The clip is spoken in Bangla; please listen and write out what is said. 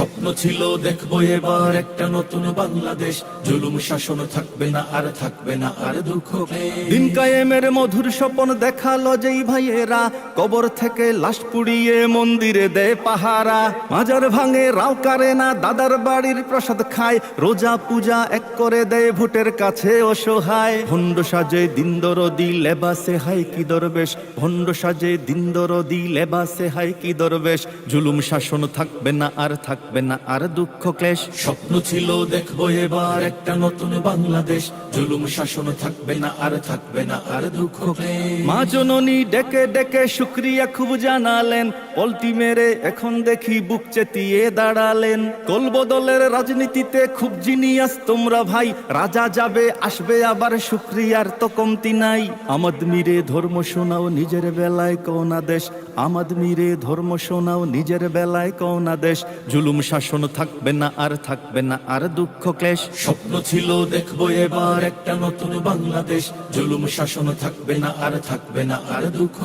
স্বপ্ন ছিল, দেখব এবার একটা নতুন বাংলাদেশ। জুলুম শাসন থাকবে না, আর থাকবে না, আর দুঃখ দিন কায়েমের মধুর স্বপন দেখাল যেই ভাইয়েরা। কবর থেকে লাশ পুড়িয়ে মন্দিরে দেয় পাহারা। মাজার ভাঙে রাও কারে না, দাদার বাড়ির প্রসাদ খায়। রোজা পূজা এক করে দেয় ভোটের কাছে অসহায়। ভণ্ড সাজে দিনদরদি লেবাসে হাই কি দরবেশ। ভণ্ড সাজে দিনদরদি লেবাসে হাই কি দরবেশ। জুলুম শাসন থাকবে না, আর থাকবে না আর দুঃখ ক্লেশ। স্বপ্ন ছিল দেখব এবার একটা নতুন বাংলাদেশ। জুলুম শাসন থাকবে না আর থাকবে না আর দুঃখ মা জননী ডেকে ডেকে শুক্রিয়া খুব জানালেন। পল্টি মেরে এখন দেখি বুক চেতিয়ে দাঁড়ালেন। কলবদলের রাজনীতিতে খুব জিনিয়াস তোমরা ভাই। রাজা যাবে আসবে আবার শুক্রিয়ার তো কমতি নাই। আমাদ মিরে ধর্ম শোনাও নিজের বেলায় কওনা দেশ। আমাদ মিরে ধর্ম শোনাও নিজের বেলায় কওনা দেশ। জুলুম শাসন থাকবে না, আর থাকবে না আর দুঃখ ক্লেশ। স্বপ্ন ছিল দেখব এবার একটা নতুন বাংলাদেশ। জুলুম শাসন থাকবে না, আর থাকবে না আর দুঃখ